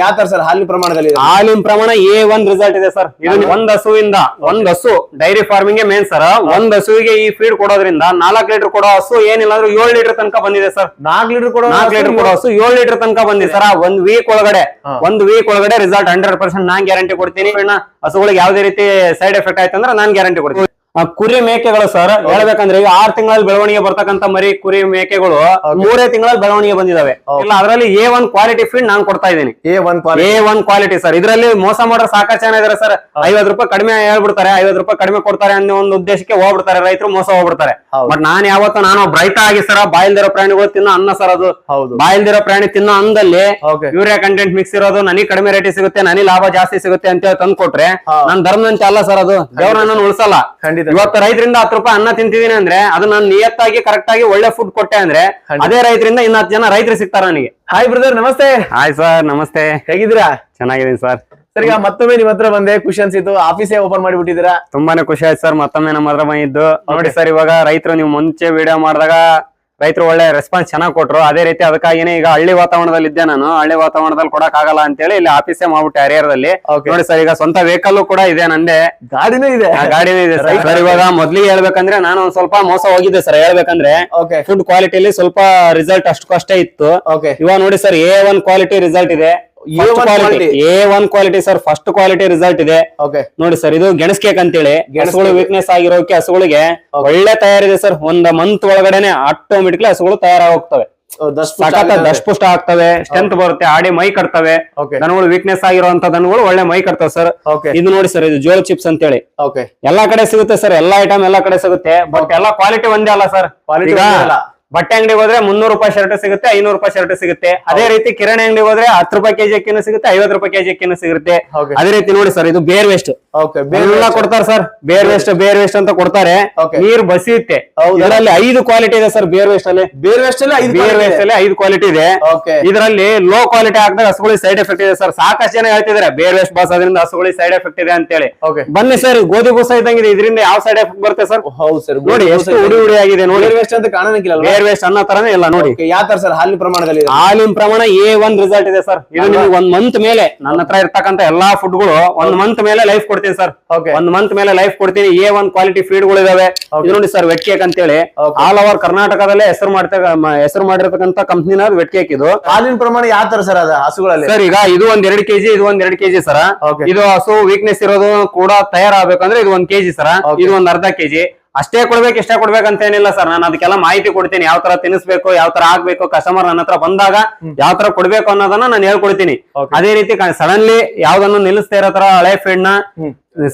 ಯಾವ ತರ ಸರ್? ಹಾಲಿನ ಪ್ರಮಾಣದಲ್ಲಿ? ಹಾಲಿನ ಪ್ರಮಾಣ ಎ ಒಂದ್ ರಿಸಲ್ಟ್ ಇದೆ ಸರ್. ಒಂದ್ ಹಸುವಿಂದ ಒಂದ್ ಹಸು ಡೈರಿ ಫಾರ್ಮಿಂಗ್ ಮೇನ್ ಸರ್. ಒಂದ್ ಹಸುವಿಗೆ ಈ ಫೀಡ್ ಕೊಡೋದ್ರಿಂದ ನಾಲ್ಕ್ ಲೀಟರ್ ಕೊಡೋ ಹಸು ಏನಿಲ್ಲ ಅಂದ್ರೆ ಏಳು ಲೀಟರ್ ತನಕ ಬಂದಿದೆ ಸರ್. ನಾಲ್ಕ್ ಲೀಟರ್ ಕೊಡೋ ನಾಲ್ಕು ಲೀಟರ್ ಕೊಡೋ ಹಸು ಏಳು ಲೀಟರ್ ತನಕ ಬಂದಿದೆ ಸರ್. ಒಂದ್ ವೀಕ್ ಒಳಗಡೆ. ಒಂದ್ ವೀಕ್ ಒಳಗಡೆ ರಿಸಲ್ಟ್ ಹಂಡ್ರೆಡ್ ಪರ್ಸೆಂಟ್ ನಾನ್ ಗ್ಯಾರಂಟಿ ಕೊಡ್ತೀನಿ. ಹಸುಗಳಿಗೆ ಯಾವ್ದೇ ರೀತಿ ಸೈಡ್ ಎಫೆಕ್ಟ್ ಆಯ್ತಂದ್ರೆ ನಾನ್ ಗ್ಯಾರಂಟಿ ಕೊಡ್ತೀನಿ. ಕುರಿ ಮೇಕೆಗಳು ಸರ್ ಹೇಳ್ಬೇಕಂದ್ರೆ ಈಗ ಆರ್ ತಿಂಗಳಲ್ಲಿ ಬೆಳವಣಿಗೆ ಬರ್ತಕ್ಕಂತ ಮರಿ ಕುರಿ ಮೇಕೆಗಳು ಮೂರೇ ತಿಂಗಳಲ್ಲಿ ಬೆಳವಣಿಗೆ ಬಂದಿದಾವೆ. ಇಲ್ಲ ಅದರಲ್ಲಿ ಎ ಒನ್ ಕ್ವಾಲಿಟಿ ಫೀಡ್ ನಾನು ಕೊಡ್ತಾ ಇದ್ದೀನಿ. A one A one quality sir ಇದರಲ್ಲಿ ಮೋಸ ಮಾಡೋ ಸಾಕಷ್ಟು ಜನ ಇದಾರೆ ಸರ್ ಐವತ್ ರೂಪಾಯಿ ಕಡಿಮೆ ಹೇಳ್ಬಿಡ್ತಾರೆ ಐವತ್ ರೂಪಾಯಿ ಕಡಿಮೆ ಕೊಡ್ತಾರೆ ಅನ್ನೋ ಒಂದು ಉದ್ದೇಶಕ್ಕೆ ಹೋಗ್ಬಿಡ್ತಾರೆ ರೈತರು ಮೋಸ ಹೋಗ್ಬಿಡ್ತಾರೆ. ಬಟ್ ನಾನ್ ಯಾವತ್ತೂ ನಾನು ಬ್ರೈಟ್ ರೈತ ಆಗಿ ಸರ್ ಬಾಯಿಲ್ದಿರೋ ಪ್ರಾಣಿಗಳು ತಿನ್ನೋ ಅನ್ನ ಸರ್ ಅದು. ಹೌದು. ಬಾಯಿಲ್ದಿರೋ ಪ್ರಾಣಿ ತಿನ್ನೋ ಅನ್ನದಲ್ಲಿ ಯೂರಿಯಾ ಕಂಟೆಂಟ್ ಮಿಕ್ಸ್ ಇರೋದು ನನಗೆ ಕಡಿಮೆ ರೇಟ್ ಸಿಗುತ್ತೆ ನನಗೆ ಲಾಭ ಜಾಸ್ತಿ ಸಿಗುತ್ತೆ ಅಂತ ಹೇಳಿ ತಂದ್ಕೊಟ್ರೆ. ನನ್ ಧರ್ಮದಂತೆ ಅಲ್ಲ ಸರ್ ಅದು. ದೇವ್ರ ನನ್ನನ್ನು ಉಳಿಸಲ್ಲ. ಖಂಡಿತ ಇವತ್ತು ರೈತರಿಂದ ಹತ್ತು ರೂಪಾಯಿ ಅನ್ನ ತಿಂತಿದ್ದೀನಿ ಅಂದ್ರೆ ಅದು ನಾನು ನಿಯತ್ತಾಗಿ ಕರೆಕ್ಟ್ ಆಗಿ ಒಳ್ಳೆ ಫುಡ್ ಕೊಟ್ಟೆ ಅಂದ್ರೆ ಅದೇ ರೈತರಿಂದ ಇನ್ನ ಹತ್ತು ಜನ ರೈತರು ಸಿಗ್ತಾರ ನನಗೆ. ಹಾಯ್ ಬ್ರದರ್ ನಮಸ್ತೆ. ಹಾಯ್ ಸರ್ ನಮಸ್ತೆ. ಹೇಗಿದ್ದೀರಾ? ಚೆನ್ನಾಗಿದ್ದೀನಿ ಸರ್ ಸರ್ ಈಗ ಮತ್ತೊಮ್ಮೆ ನಿಮ್ ಹತ್ರ ಬಂದೆ ಖುಷಿ ಅನ್ಸಿತ್ತು ಆಫೀಸೇ ಓಪನ್ ಮಾಡಿಬಿಟ್ಟಿದ್ದೀರಾ? ತುಂಬಾನೇ ಖುಷಿ ಆಯ್ತು ಸರ್ ಮತ್ತೊಮ್ಮೆ ನಮ್ಮ ಹತ್ರ ಬಂದಿದ್ದು. ನೋಡಿ ಸರ್ ಇವಾಗ ರೈತರು ನೀವು ಮುಂಚೆ ವಿಡಿಯೋ ಮಾಡಿದಾಗ ರೈತರು ಒಳ್ಳೆ ರೆಸ್ಪಾನ್ಸ್ ಚೆನ್ನಾಗಿ ಕೊಟ್ರು. ಅದೇ ರೀತಿ ಅದಕ್ಕಾಗಿನೇ ಈಗ ಹಳ್ಳಿ ವಾತಾವರಣದಲ್ಲಿ ಇದ್ದೆ ನಾನು. ಹಳ್ಳಿ ವಾತಾವರಣದಲ್ಲಿ ಕೊಡಕ್ ಆಗಲ್ಲ ಅಂತೇಳಿ ಇಲ್ಲಿ ಆಫೀಸೇ ಮಾಡ್ಬಿಟ್ಟೆ ಹರಿಹರದಲ್ಲಿ. ನೋಡಿ ಸರ್ ಈಗ ಸ್ವಂತ ವೆಹಿಕಲ್ ಕೂಡ ಇದೆ ನಂದೆ. ಗಾಡಿನೂ ಇದೆ. ಗಾಡಿನೂ ಇದೆ ಸರ್ ಇವಾಗ ಮೊದ್ಲಿಗೆ ಹೇಳ್ಬೇಕಂದ್ರೆ ನಾನು ಒಂದ್ ಸ್ವಲ್ಪ ಮೋಸ ಹೋಗಿದ್ದೆ ಸರ್ ಹೇಳ್ಬೇಕಂದ್ರೆ ಫುಡ್ ಕ್ವಾಲಿಟಿಲಿ ಸ್ವಲ್ಪ ರಿಸಲ್ಟ್ ಅಷ್ಟಕ್ಕಷ್ಟೇ ಇತ್ತು. ಓಕೆ ಇವಾಗ ನೋಡಿ sir A one quality result ಇದೆ. A1 quality. A one quality sir first quality result ಇದೆ. ನೋಡಿ ಸರ್ ಇದು ಗೆಣಸ್ ಕೇಕ್ ಅಂತೇಳಿ. ಹೇಳಿ cake. ವೀಕ್ನೆಸ್ ಆಗಿರೋಕೆ ಹಸುಗಳಿಗೆ ಒಳ್ಳೆ ತಯಾರಿದೆ ಸರ್ ಒಂದ್ ಮಂತ್ ಒಳಗಡೆನೆ ಆಟೋಮೆಟಿಕ್ಲಿ ಹಸುಗಳು ತಯಾರಾಗಿ ಹೋಗ್ತವೆ ಸಖತ್ ದಷ್ಟಪುಷ್ಟ ಆಗ್ತವೆ ಸ್ಟ್ರೆಂತ್ ಬರುತ್ತೆ ಆಡಿ ಮೈ ಕಟ್ತವೆ. ದನಗಳು ವೀಕ್ನೆಸ್ ಆಗಿರುವಂತ ದನಗಳು ಒಳ್ಳೆ ಮೈ ಕಟ್ತವೆ ಸರ್ ಇದು ನೋಡಿ ಸರ್ ಇದು ಜೋಲ್ ಚಿಪ್ಸ್ ಅಂತೇಳಿ. ಓಕೆ ಎಲ್ಲಾ ಕಡೆ ಸಿಗುತ್ತೆ ಸರ್ ಎಲ್ಲಾ ಐಟಮ್ ಎಲ್ಲಾ ಕಡೆ ಸಿಗುತ್ತೆ. ಬಟ್ ಎಲ್ಲಾ ಕ್ವಾಲಿಟಿ ಒಂದೇ ಅಲ್ಲ ಸರ್ ಬಟ್ಟೆ ಅಂಗಡಿಗೆ ಹೋದ್ರೆ ಮುನ್ನೂರು ರೂಪಾಯಿ ಶರ್ಟ್ ಸಿಗುತ್ತೆ ಐನೂರು ರೂಪಾಯಿ ಶರ್ಟ್ ಸಿಗುತ್ತೆ. ಅದೇ ರೀತಿ ಕಿರಾಣಿ ಅಂಗಡಿಗೆ ಹೋದ್ರೆ ಹತ್ತು ರೂಪಾಯಿ ಕೆಜಿ ಅಕ್ಕಿನೂ ಸಿಗುತ್ತೆ ಐವತ್ತು ರೂಪಾಯಿ ಕೆಜಿ ಅಕ್ಕಿನೂ ಸಿಗುತ್ತೆ. ಅದೇ ರೀತಿ ನೋಡಿ ಸರ್ ಇದು ಬೇರ್ ವೇಸ್ಟ್ ಓಕೆ ಎಲ್ಲ ಕೊಡ್ತಾರೆ sir beer waste beer waste ಅಂತ ಕೊಡ್ತಾರೆ. ನೀರು ಬಸಿಯುತ್ತೆ? ಇದರಲ್ಲಿ ಐದು ಕ್ವಾಲಿಟಿ ಇದೆ ಸರ್ ಬೇರ್ ವೇಸ್ಟ್ ಅಲ್ಲಿ. ಬೇರ್ ವೇಸ್ಟ್ ಅಲ್ಲಿ ಬೇರ್ ವೇಸ್ಟ್ ಅಲ್ಲಿ ಐದು ಕ್ವಾಲಿಟಿ ಇದೆ. ಇದರಲ್ಲಿ ಲೋ ಕ್ವಾಲಿಟಿ ಹಾಕಿದಾಗ ಹಸುಗಳಿಗೆ ಸೈಡ್ ಎಫೆಕ್ಟ್ ಇದೆ ಸರ್ ಸಾಕಷ್ಟು ಜನ ಹೇಳ್ತಿದ್ದಾರೆ ಬೇರ್ ವೇಸ್ಟ್ ಬಾಸ್ ಅದರಿಂದ ಹಸುಗಳಿಗೆ ಸೈಡ್ ಎಫೆಕ್ಟ್ ಇದೆ ಅಂತ ಹೇಳಿ ಬನ್ನಿ ಸರ್ ಗೋಧಿ ಬೂಸ ಇದ್ದಂಗೆ ಇದರಿಂದ ಯಾವ ಸೈಡ್ ಎಫೆಕ್ಟ್ ಬರುತ್ತೆ ಸರ್ ಹೌದು ಸರ್ ನೋಡಿ ಎಷ್ಟು ಉಡಿ ಉಡಿ ಆಗಿದೆ ನೋಡಿ. ಬೇರ್ ವೇಸ್ಟ್ ಅಂತ ಕಾಣೋದಿಲ್ಲ ವೇಸ್ಟ್ ಅನ್ನೋ ತರನೇ ಇಲ್ಲ ನೋಡಿ. ಯಾವ ತರ ಸರ್ ಹಾಲಿನ ಪ್ರಮಾಣದಲ್ಲಿ? ಹಾಲಿನ ಪ್ರಮಾಣ ಎ ಒನ್ ರಿಸಲ್ಟ್ ಇದೆ ಸರ್ ಇದು ನಿಮಗೆ ಒಂದ್ ಮಂತ್ ಮೇಲೆ ನನ್ನ ಹತ್ರ ಇರ್ತಕ್ಕಂತ ಎಲ್ಲಾ ಫುಡ್ಗಳು ಒಂದ್ ಮಂತ್ ಮೇಲೆ ಲೈಫ್ ಕೊಡ್ತೀನಿ ಸರ್ ಒಂದ್ ಮಂತ್ ಮೇಲೆ ಲೈಫ್ ಕೊಡ್ತೀನಿ. ಎ ಒನ್ ಕ್ವಾಲಿಟಿ ಫೀಡ್ಗಳು ಇದಾವೆ. ಇದು ನೋಡಿ ಸರ್ ವೆಟ್ ಕೇಕ್ ಅಂತೇಳಿ. ಆಲ್ ಓವರ್ ಕರ್ನಾಟಕದಲ್ಲೇ ಹೆಸರು ಮಾಡ್ತಾ ಹೆಸರು ಮಾಡಿರ್ತಕ್ಕಂತ ಕಂಪ್ನಿನ ವೆಟ್ ಕೇಕ್ ಇದು. ಹಾಲಿನ ಪ್ರಮಾಣ ಯಾವ ತರ ಸರ್ ಅದ? ಹಸುಗಳಲ್ಲಿ? ಸರ್ ಈಗ ಇದು ಒಂದ್ ಎರಡ್ ಕೆಜಿ ಇದು ಒಂದ್ ಎರಡ್ ಕೆಜಿ ಸರ್. ಇದು ಹಸು ವೀಕ್ನೆಸ್ ಇರೋದು ಕೂಡ ತಯಾರಾಗಬೇಕಂದ್ರೆ ಇದು ಒಂದ್ ಕೆಜಿ ಸರ್ ಇದು ಒಂದ್ ಅರ್ಧ ಕೆಜಿ ಅಷ್ಟೇ ಕೊಡ್ಬೇಕು ಇಷ್ಟೇ ಕೊಡ್ಬೇಕಂತ ಏನಿಲ್ಲ ಸರ್. ನಾನು ಅದಕ್ಕೆಲ್ಲ ಮಾಹಿತಿ ಕೊಡ್ತೀನಿ. ಯಾವ ತರ ತಿನ್ನಿಸ್ಬೇಕು ಯಾವ ತರ ಆಗ್ಬೇಕು ಕಸ್ಟಮರ್ ನನ್ನ ಹತ್ರ ಬಂದಾಗ ಯಾವ ತರ ಕೊಡ್ಬೇಕು ಅನ್ನೋದನ್ನ ನಾನು ಹೇಳ್ಕೊಡ್ತೀನಿ. ಅದೇ ರೀತಿ ಸಡನ್ಲಿ ಯಾವ್ದನ್ನು ನಿಲ್ಲಿಸ್ತಾ ಇರೋ ತರ ಹಳೆ ಫೀಡ್ನ.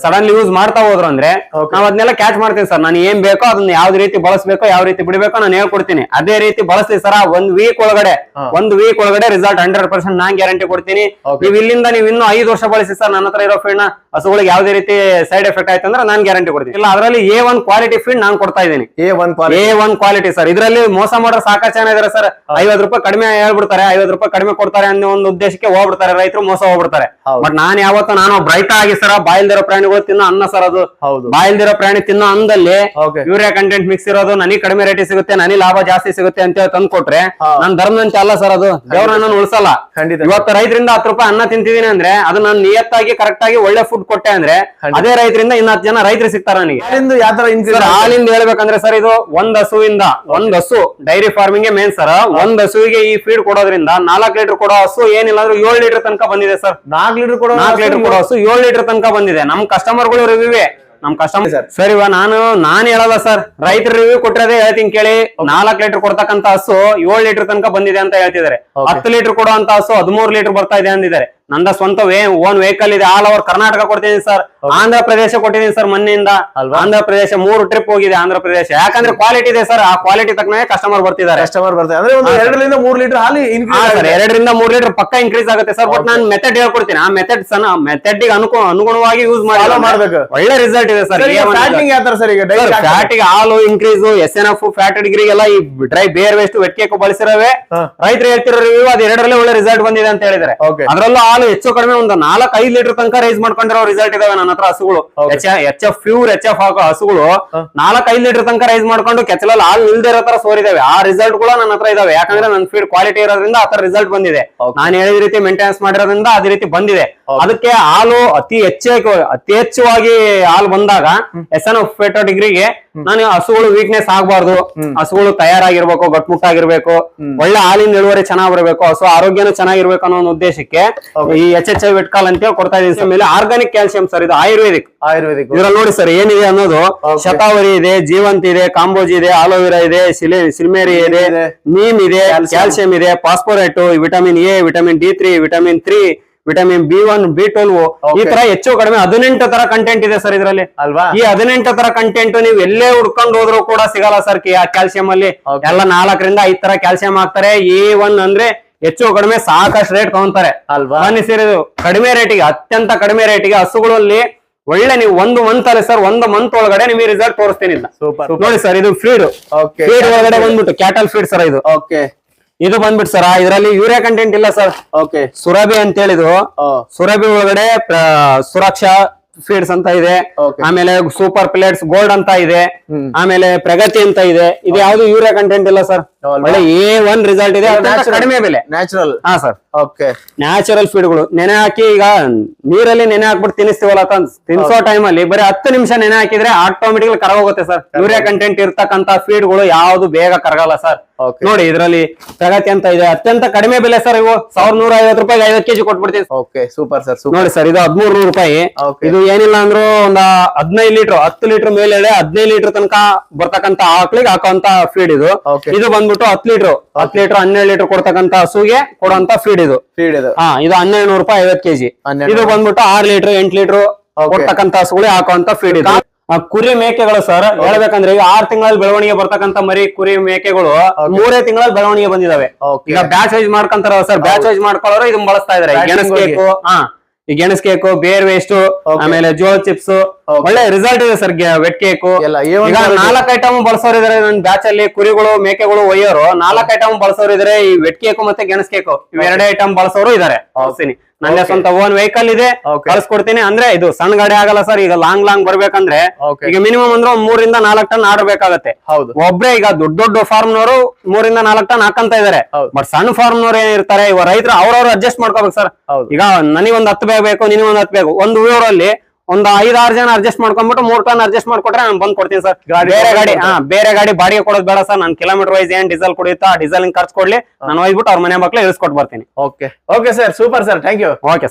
ಸಡನ್ಲಿ ಯೂಸ್ ಮಾಡ್ತಾ ಹೋದ್ರು ಅಂದ್ರೆ. ನಾವ್ ಅದನ್ನೆಲ್ಲ ಕ್ಯಾಚ್ ಮಾಡ್ತೀನಿ ಸರ್. ನಾನು ಏನ್ ಬೇಕೋ ಅದನ್ನ ಯಾವ ರೀತಿ ಬಳಸಬೇಕೋ ಯಾವ ರೀತಿ ಬಿಡಬೇಕೋ ನಾನು ಹೇಳ್ಕೊಡ್ತೀನಿ. ಅದೇ ರೀತಿ ಬಳಸ್ತೀವಿ ಸರ್ ಒಂದ್ ವೀಕ್ ಒಳಗಡೆ. ಒಂದ್ ವೀಕ್ ಒಳಗಡೆ ರಿಸಲ್ಟ್ ಹಂಡ್ರೆಡ್ ಪರ್ಸೆಂಟ್ ನಾನ್ ಗ್ಯಾರಂಟಿ ಕೊಡ್ತೀನಿ. ನೀವು ಇಲ್ಲಿಂದ ನೀವು ಇನ್ನೂ ಐದು ವರ್ಷ ಬಳಸಿ ಸರ್ ನನ್ನ ಹತ್ರ ಇರೋ ಫೀಡ್ನ ಹಸುಗಳಿಗೆ ಯಾವ್ದೇ ರೀತಿ ಸೈಡ್ ಎಫೆಕ್ಟ್ ಆಯ್ತು ಅಂದ್ರೆ ನಾನ್ ಗ್ಯಾರಂಟಿ ಕೊಡ್ತೀನಿ. ಇಲ್ಲ ಅದರಲ್ಲಿ ಎ ಒನ್ ಕ್ವಾಲಿಟಿ ಫೀಡ್ ನಾನ್ ಕೊಡ್ತಾ ಇದ್ದೀನಿ. A one A one quality sir. ಇದರಲ್ಲಿ ಮೋಸ ಮಾಡೋ ಸಾಕಷ್ಟು ಜನ ಇದಾರೆ ಸರ್. ಐವತ್ ರೂಪಾಯಿ ಕಡಿಮೆ ಹೇಳ್ಬಿಡ್ತಾರೆ ಐವತ್ ರೂಪಾಯಿ ಕಡಿಮೆ ಕೊಡ್ತಾರೆ ಅನ್ನೋ ಒಂದು ಉದ್ದೇಶಕ್ಕೆ ಹೋಗ್ಬಿಡ್ತಾರೆ ರೈತರು ಮೋಸ ಹೋಗ್ಬಿಡ್ತಾರೆ. ಬಟ್ ನಾನ್ ಯಾವತ್ತೂ ನಾನು ಬ್ರೈಟ್ ರೈತ ಆಗಿ ಸರ್ ಬಾಯಿಲ್ದಿರೋ ಪ್ರಾಣಿಗಳು ತಿನ್ನೋ ಅನ್ನ ಸರ್ ಅದು. ಹೌದು. ಬಾಯಿಲ್ದಿರೋ ಪ್ರಾಣಿ ತಿನ್ನೋ ಅನ್ನದಲ್ಲಿ ಯೂರಿಯಾ ಕಂಟೆಂಟ್ ಮಿಕ್ಸ್ ಇರೋದು ನನಗೆ ಕಡಿಮೆ ರೇಟ್ ಸಿಗುತ್ತೆ ನನಗೆ ಲಾಭ ಜಾಸ್ತಿ ಸಿಗುತ್ತೆ ಅಂತ ಹೇಳಿ ತಂದು ಕೊಟ್ರೆ. ನನ್ ಧರ್ಮದಂತೆ ಅಲ್ಲ ಸರ್ ಅದು. ದೇವ್ರ ನನ್ನನ್ನು ಉಳಿಸಲ್ಲ. ಖಂಡಿತ. ಇವತ್ತು ರೈತರಿಂದ ಹತ್ತು ರೂಪಾಯಿ ಅನ್ನ ತಿಂತಿದೀನಿ ಅಂದ್ರೆ ಅದು ನಾನು ನಿಯತ್ತಾಗಿ ಕರೆಕ್ಟ್ ಆಗಿ ಒಳ್ಳೆ ಫುಡ್ ಕೊಟ್ಟೆ ಅಂದ್ರೆ ಅದೇ ರೈತರಿಂದ ಇನ್ನ ಹತ್ತು ಜನ ರೈತರು ಸಿಗ್ತಾರ ನನಗೆ. ಹಾಲಿಂದ ಹೇಳ್ಬೇಕಂದ್ರೆ ಸರ್ ಇದು ಒಂದ್ ಹಸುವಿಂದ ಒಂದ್ ಹಸು ಡೈರಿ ಫಾರ್ಮಿಂಗ್ ಮೇನ್ ಸರ್ ಒಂದ್ ಹಸುವಿಗೆ ಈ ಫೀಡ್ ಕೊಡೋದ್ರಿಂದ ನಾಲ್ಕ್ ಲೀಟರ್ ಕೊಡೋ ಹಸು ಏನಿಲ್ಲ ಅಂದ್ರೆ ಏಳು ಲೀಟರ್ ತನಕ ಬಂದಿದೆ ಸರ್ ನಾಲ್ಕು ಲೀಟರ್ ಕೊಡೋ ನಾಲ್ಕ್ ಲೀಟರ್ ಕೊಡೋ ಹಸು ಏಳು ಲೀಟರ್ ತನಕ ಬಂದಿದೆ. ನಮ್ ಕಸ್ಟಮರ್ಗಳು ರಿವ್ಯೂವೇ ನಮ್ ಕಸ್ಟಮರ್ Sir. ಸರ್ ಇವಾಗ ನಾನು ನಾನ್ ಹೇಳಲ್ಲ ಸರ್ ರೈತರ ರಿವ್ಯೂ ಕೊಟ್ಟಿರೋದೇ ಹೇಳ್ತೀನಿ ಕೇಳಿ. ನಾಲ್ಕು ಲೀಟರ್ ಕೊಡ್ತಕ್ಕಂತ ಹಸು ಏಳು ಲೀಟರ್ ತನಕ ಬಂದಿದೆ ಅಂತ ಹೇಳ್ತಿದ್ದಾರೆ. ಹತ್ತು ಲೀಟರ್ ಕೊಡುವಂತ ಹಸು ಹದಿಮೂರು ಲೀಟರ್ ಬರ್ತಾ ಇದೆ ಅಂದಿದ್ದಾರೆ. ನಂದ ಸ್ವಂತ ಓನ್ ವೆಹಿಕಲ್ ಇದೆ. ಆಲ್ ಓವರ್ ಕರ್ನಾಟಕ ಕೊಡ್ತೀನಿ ಸರ್. ಆಂಧ್ರ ಪ್ರದೇಶ ಕೊಟ್ಟಿದ್ದೀನಿ ಸರ್ ಮೊನ್ನೆಯಿಂದ? ಆಂಧ್ರ ಪ್ರದೇಶ ಮೂರು ಟ್ರಿಪ್ ಹೋಗಿದೆ ಆಂಧ್ರ ಪ್ರದೇಶ. ಯಾಕಂದ್ರೆ ಕ್ವಾಲಿಟಿ ಇದೆ ಸರ್ ಆ ಕ್ವಾಲಿಟಿ ತಕ್ಕನೇ ಕಸ್ಟಮರ್ ಬರ್ತಿದ್ದಾರೆ. ಕಸ್ಟಮರ್ ಬರ್ತಾರೆ ಅಂದ್ರೆ ಒಂದು ಎರಡರಿಂದ ಮೂರು ಲೀಟರ್ ಹಾಲು ಸರ್ ಎರಡರಿಂದ ಮೂರು ಲೀಟರ್ ಪಕ್ಕ ಇನ್ಕ್ರೀಸ್ ಆಗುತ್ತೆ ಸರ್ ಬಟ್ ನಾನು ಮೆಥಡ್ ಹೇಳ್ಕೊಡ್ತೀನಿ. ಆ ಮೆಥಡ್ ಮೆಥಡ್ ಅನುಕೂ ಅನುಗುಣವಾಗಿ ಯೂಸ್ ಮಾಡಬೇಕು. ಒಳ್ಳೆ ರಿಸಲ್ಟ್ ಇದೆ ಸರ್ ಫ್ಯಾಟ್ಗೆ ಸರ್ ಈಗ? ಡೈಲಿ ಫ್ಯಾಟಿಗೆ ಹಾಲು increase S N F fat ಡಿಗ್ರಿಗೆಲ್ಲ ಈ ಡ್ರೈ ಬೇರ್ ವೇಸ್ಟ್ ವೆಟ್ ಬಳಸಿರೋವೆ. ರೈತರು ಹೇಳ್ತಿರೋ ರಿವ್ಯೂ ಅದು ಎರಡರಲ್ಲೇ ಒಳ್ಳೆ ರಿಸಲ್ಟ್ ಬಂದಿದೆ ಅಂತ ಹೇಳಿದ್ರೆ ಅದರಲ್ಲೂ ಅದ್ರಲ್ಲೂ ಹಾಲು ಹೆಚ್ಚು ಕಡಿಮೆ ಒಂದು ನಾಲ್ಕು ಐದು ಲೀಟರ್ ತನಕ ರೈಸ್ ಮಾಡ್ಕೊಂಡಿರೋ ರಿಸಲ್ಟ್ ಇದಾವೆ ನನ್ನ ಹತ್ರ ಹಸುಗಳು. H H F pure H F ಹಾಕೋ ಹಸುಗಳು ನಾಲ್ಕ್ ಐದು ಲೀಟರ್ ತನಕ ರೈಸ್ ಮಾಡ್ಕೊಂಡು ಕೆಚ್ಚಲಲ್ಲಿ ಹಾಲು ನಿಲ್ದೇ ಇರೋ ತರ ಸೋರಿದಾವೆ ಆ ರಿಸಲ್ಟ್ ಕೂಡ ನನ್ನ ಹತ್ರ ಇದಾವೆ ಯಾಕಂದ್ರೆ ನನ್ನ ಫೀಡ್ ಕ್ವಾಲಿಟಿ ಇರೋದ್ರಿಂದ ಆ ತರ ರಿಸಲ್ಟ್ ಬಂದಿದೆ. ನಾನು ಹೇಳಿದ ರೀತಿ ಮೇಂಟೆನೆನ್ಸ್ ಮಾಡಿರೋದ್ರಿಂದ ಅದೇ ರೀತಿ ಬಂದಿದೆ. ಅದಕ್ಕೆ ಹಾಲು ಅತಿ ಹೆಚ್ಚಾಗಿ ಅತಿ ಹೆಚ್ಚವಾಗಿ ಹಾಲು ಬಂದಾಗ ಎಸ್ ಎನ್ ಫೇಟೋ ಡಿಗ್ರಿಗೆ ನಾನು ಹಸುಗಳು ವೀಕ್ನೆಸ್ ಆಗಬಾರ್ದು. ಹಸುಗಳು ತಯಾರಾಗಿರ್ಬೇಕು ಗಟ್ಮುಟ್ಟಾಗಿರ್ಬೇಕು. ಒಳ್ಳೆ ಹಾಲಿನ ಇಳುವರಿ ಚೆನ್ನಾಗ್ ಬರಬೇಕು. ಹಸು ಆರೋಗ್ಯನೂ ಚೆನ್ನಾಗಿರ್ಬೇಕು ಅನ್ನೋ ಒಂದು ಉದ್ದೇಶಕ್ಕೆ ಈ ಎಚ್ ಎಚ್ ಐ ವಿಟ್ಕಾಲ್ ಅಂತ ಹೇಳಿ ಕೊಡ್ತಾ ಇದೀನಿ ಮೇಲೆ ಆರ್ಗಾನಿಕ್ ಕ್ಯಾಲ್ಸಿಯಂ ಸರ್ ಇದು ಆಯುರ್ವೇದಿಕ್. ಆಯುರ್ವೇದಿಕ್. ಇದ್ರಲ್ಲಿ ನೋಡಿ ಸರ್ ಏನಿದೆ ಅನ್ನೋದು. ಶತಾವರಿ ಇದೆ ಜೀವಂತ ಇದೆ ಕಾಂಬೋಜಿ ಇದೆ ಆಲೋವೆರಾ ಇದೆ ಸಿಲೆ ಸಿಲ್ಮೇರಿ ಇದೆ ಇದೆ. ನೀಮ್ ಇದೆ ಕ್ಯಾಲ್ಸಿಯಂ. ಇದೆ phosphorate vitamin A vitamin D three vitamin three vitamin B one B twelve ಈ ತರ ಹೆಚ್ಚು ಕಡಿಮೆ ಹದಿನೆಂಟು ತರ ಕಂಟೆಂಟ್ ಇದೆ ಸರ್ ಇದರಲ್ಲಿ. ಅಲ್ವಾ? ಈ ಹದಿನೆಂಟು ತರ ಕಂಟೆಂಟ್ ನೀವು ಎಲ್ಲೇ ಹುಡ್ಕೊಂಡು ಹೋದ್ರು ಕೂಡ ಸಿಗಲ್ಲ ಸರ್ ಕ್ಯಾಲ್ಸಿಯಂ ಅಲ್ಲಿ. ಎಲ್ಲ ನಾಲ್ಕರಿಂದ ಐದ್ ತರ ಕ್ಯಾಲ್ಸಿಯಂ ಹಾಕ್ತಾರೆ. ಎ ಒನ್ ಅಂದ್ರೆ ಹೆಚ್ಚು ಕಡಿಮೆ ಸಾಕಷ್ಟು ರೇಟ್ ತಗೊಂತಾರೆ. ಅಲ್ವಾ? ಬನ್ನಿ ಸರ್ ಇದು ಕಡಿಮೆ ರೇಟಿಗೆ ಅತ್ಯಂತ ಕಡಿಮೆ ರೇಟಿಗೆ ಹಸುಗಳಲ್ಲಿ ಒಳ್ಳೆ ನೀವು ಒಂದು ಮಂತ್ ಅಲ್ಲಿ ಸರ್ ಒಂದು ಮಂತ್ ಒಳಗಡೆ ನಿಮಗೆ ರಿಸಲ್ಟ್ ತೋರಿಸ್ತೀನಿ ನೋಡಿ ಸರ್ ಇದು ಫೀಡ್ ಫೀಡ್ ಒಳಗಡೆ ಬಂದ್ಬಿಟ್ಟು ಕ್ಯಾಟಲ್ ಫೀಡ್ ಸರ್ ಇದು. ಓಕೆ ಇದು ಬಂದ್ಬಿಟ್ಟು ಸರ್ ಇದರಲ್ಲಿ ಯೂರಿಯಾ ಕಂಟೆಂಟ್ ಇಲ್ಲ ಸರ್ ಓಕೆ ಸುರಭಿ ಅಂತ ಹೇಳಿದ್ರು ಸುರಭಿ ಒಳಗಡೆ ಸುರಕ್ಷಾ ಫೀಡ್ಸ್ ಅಂತ ಇದೆ. ಆಮೇಲೆ ಸೂಪರ್ ಪ್ಲೇಟ್ಸ್ ಗೋಲ್ಡ್ ಅಂತ ಇದೆ. ಆಮೇಲೆ ಪ್ರಗತಿ ಅಂತ ಇದೆ. ಇದು ಯಾವ್ದು ಯೂರಿಯಾ ಕಂಟೆಂಟ್ ಇಲ್ಲ ಸರ್? ಒಳ್ಳೆ ಎ ಒನ್ ರಿಸಲ್ಟ್ ಇದೆ ಕಡಿಮೆ ಬೆಲೆ. ನ್ಯಾಚುರಲ್ ಹಾ ಸರ್ ಓಕೆ ನ್ಯಾಚುರಲ್ ಫೀಡ್ಗಳು ನೆನೆ ಹಾಕಿ ಈಗ ನೀರಲ್ಲಿ ನೆನೆ ಹಾಕ್ಬಿಟ್ಟು ತಿನ್ನಿಸ್ತೀವಲ್ಲ ತಿನ್ಸೋ ಟೈಮ್ ಅಲ್ಲಿ. ಬರೀ ಹತ್ತು ನಿಮಿಷ ನೆನೆ ಹಾಕಿದ್ರೆ ಆಟೋಮೆಟಿಕ್ ಕರಗೋಗುತ್ತೆ ಸರ್ ಯೂರಿಯಾ ಕಂಟೆಂಟ್ ಇರ್ತಕ್ಕಂತ ಫೀಡ್ಗಳು ಯಾವ್ದು ಬೇಗ ಕರಗಲ್ಲ ಸರ್ ನೋಡಿ ಇದರಲ್ಲಿ ಪ್ರಗತಿ ಅಂತ ಇದೆ. ಅತ್ಯಂತ ಕಡಿಮೆ ಬೆಲೆ ಸರ್ ಇವು. ಸಾವಿರದ ನೂರ ಐವತ್ತು ರೂಪಾಯಿ ಐವತ್ತು ಕೆಜಿ ಕೊಟ್ಬಿಡ್ತೀವಿ ಓಕೆ ಸೂಪರ್ ಸರ್ ನೋಡಿ ಸರ್ ಇದು ಹದಿಮೂರು ನೂರು ರೂಪಾಯಿ ಇದು ಏನಿಲ್ಲ ಅಂದ್ರು ಒಂದ ಹದಿನೈದು ಲೀಟರ್ ಹತ್ತು ಲೀಟರ್ ಮೇಲೆ ಹದಿನೈದು ಲೀಟರ್ ತನಕ ಬರ್ತಕ್ಕಂತ ಆಕ್ಳಿಗೆ ಹಾಕುವಂತ ಫೀಡ್ ಇದು. ಇದು ಇದು ಬಂದ್ಬಿಟ್ಟು ಹತ್ತು ಲೀಟರ್ ಹತ್ತು ಲೀಟರ್ ಹನ್ನೆರಡು ಲೀಟರ್ ಕೊಡ್ತಕ್ಕಂತ ಹಸುಗೆ ಕೊಡುವಂತ ಫೀಡ್ ಇದು. ಫೀಡ್ ಇದು. ಹಾ ಇದು ಹನ್ನೆರಡು ನೂರು ರೂಪಾಯಿ ಐವತ್ತು ಕೆಜಿ. ಇದು ಬಂದ್ಬಿಟ್ಟು ಆರ್ ಲೀಟರ್ ಎಂಟ್ ಲೀಟರ್ ಕೊಡ್ತಕ್ಕಂತ ಹಸುಗಳೇ ಹಾಕುವಂತ ಫೀಡ್ ಇದು. ಕುರಿ ಮೇಕೆಗಳು ಸರ್ ಹೇಳ್ಬೇಕಂದ್ರೆ ಈಗ ಆರ್ ತಿಂಗಳಲ್ಲಿ ಬೆಳವಣಿಗೆ ಬರ್ತಕ್ಕಂತ ಮರಿ ಕುರಿ ಮೇಕೆಗಳು ಮೂರೇ ತಿಂಗಳಲ್ಲಿ ಬೆಳವಣಿಗೆ ಬಂದಿದಾವೆ. ಈಗ ಬ್ಯಾಚ್ ವೈಸ್ ಮಾಡ್ಕೊಂತಾರ ಸರ್ ಬ್ಯಾಚ್ ವೈಸ್ ಮಾಡ್ಕೊಳ್ಳೋರು ಇದನ್ನ ಬಳಸ್ತಾ ಇದಾರೆ. ಈ ಗೆಣಸ್ ಕೇಕು ಬೇರ್ ವೇಸ್ಟ್ ಆಮೇಲೆ ಜೋಳ ಚಿಪ್ಸ್ ಒಳ್ಳೆ ರಿಸಲ್ಟ್ ಇದೆ ಸರ್ ವೆಟ್ ಕೇಕ್ ಎಲ್ಲ A1 ಈಗ ನಾಲ್ಕು ಐಟಮ್ ಬಳಸೋರ್ ಇದಾರೆ ನನ್ನ ಬ್ಯಾಚ್ ಅಲ್ಲಿ ಕುರಿಗಳು ಮೇಕೆಗಳು ಒಯ್ಯೋರು. ನಾಲ್ಕು ಐಟಮ್ ಬಳಸೋರ್ ಇದಾರೆ ಈ ವೆಟ್ ಕೇಕ್ ಮತ್ತೆ ಗೆಣಸ್ ಕೇಕು ಇವೆರಡೇ ಐಟಮ್ ಬಳಸೋರು ಇದಾರೆ. ಬಳಸ್ತೀನಿ ನನ್ನ. ಸ್ವಂತ ಓನ್ ವೆಹಿಕಲ್ ಇದೆ ಕಳ್ಸಿಕೊಡ್ತೀನಿ ಅಂದ್ರೆ ಇದು ಸಣ್ಣ ಗಾಡಿ ಆಗಲ್ಲ ಸರ್ ಈಗ ಲಾಂಗ್ ಲಾಂಗ್ ಬರ್ಬೇಕಂದ್ರೆ. ಈಗ ಮಿನಿಮಮ್ ಅಂದ್ರೆ ಒಂದ್ ಮೂರಿಂದ ನಾಲ್ಕು ಟನ್ ಆಡಬೇಕಾಗತ್ತೆ ಒಬ್ರೇ ಈಗ ದೊಡ್ಡ ದೊಡ್ಡ ಫಾರ್ಮ್ನವರು ಮೂರಿಂದ ನಾಲ್ಕು ಟನ್ ಹಾಕಂತ ಇದಾರೆ ಹೌದು. ಬಟ್ ಸಣ್ಣ ಫಾರ್ಮ್ ಫಾರ್ಮ್ನವ್ರು ಏನಿರ್ತಾರೆ ಇವ ರೈತರು ಅವ್ರವ್ರು ಅಡ್ಜಸ್ಟ್ ಮಾಡ್ಕೋಬೇಕು ಸರ್ ಹೌದು. ಈಗ ನನಗೊಂದ್ ಹತ್ತು ಬೇಗ ಬೇಕು ನಿನಗೊಂದ್ ಹತ್ತು ಬೇಕು ಒಂದು ಊರಲ್ಲಿ ಒಂದು ಐದಾರು ಜನ ಅಡ್ಜಸ್ಟ್ ಮಾಡ್ಕೊಂಡ್ಬಿಟ್ಟು ಮೂರ್ ಟನ್ ಅಡ್ಜಸ್ಟ್ ಮಾಡ್ಕೊಟ್ರೆ ನಾನು ಬಂದ್ ಕೊಡ್ತೀನಿ ಸರ್ ಬೇರೆ ಗಾಡಿ ಹಾ ಬೇರೆ ಗಾಡಿ ಬಾಡಿಗೆ ಕೊಡೋದು ಬೇಡ ಸರ್ ನಾನು ಕಿಲೋಮೀಟರ್ ವೈಸ್ ಏನ್ ಡೀಸೆಲ್ ಕುಡಿಯುತ್ತಾ ಡೀಸೆಲ್ ಖರ್ಚು ಕೊಡ್ಲಿ. ನಾನು ಹೋಗ್ಬಿಟ್ಟು ಅವ್ರ ಮನೆ ಮಕ್ಳು ಇಳಿಸ್ಕೊಟ್ ಬರ್ತೀನಿ. Okay okay sir super sir thank you okay